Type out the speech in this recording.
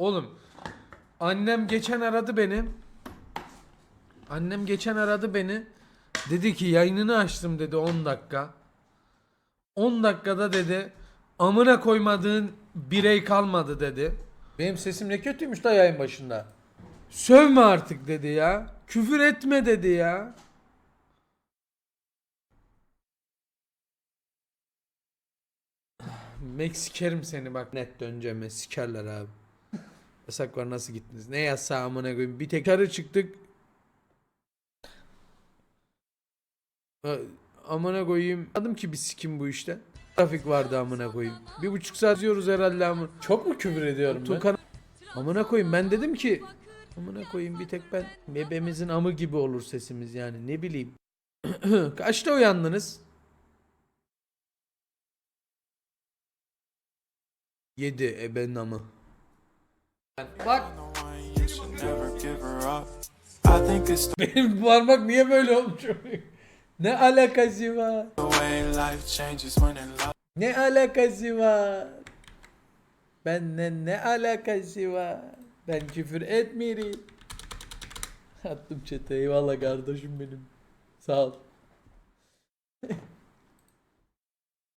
Oğlum annem geçen aradı beni. Annem geçen aradı beni. Dedi ki yayınını açtım dedi 10 dakika. 10 dakikada dedi amına koymadığın birey kalmadı dedi. Benim sesim ne kötüymüş da yayın başında. Sövme artık dedi ya. Küfür etme dedi ya. Mek sikerim seni bak net döneceğime sikerler abi. Yasak var nasıl gittiniz? Ne yasağı amına koyayım? Bir tek çıktık. Amına koyayım. Adım ki bir sikim bu işte. Trafik vardı amına koyayım. Bir buçuk saat diyoruz herhalde amına. Çok mu küfür ediyorum ben? Tukan... Amına koyayım ben dedim ki amına koyayım bir tek ben bebeğimizin amı gibi olur sesimiz yani ne bileyim. Kaçta uyandınız? 7 ebenin amı. İt's benim parmak niye böyle olmuş? ne alakası var? Ne alakası var? Benle ne alakası var? Ben küfür etmiyorum. Attım çete eyvallah kardeşim benim. Sağ ol.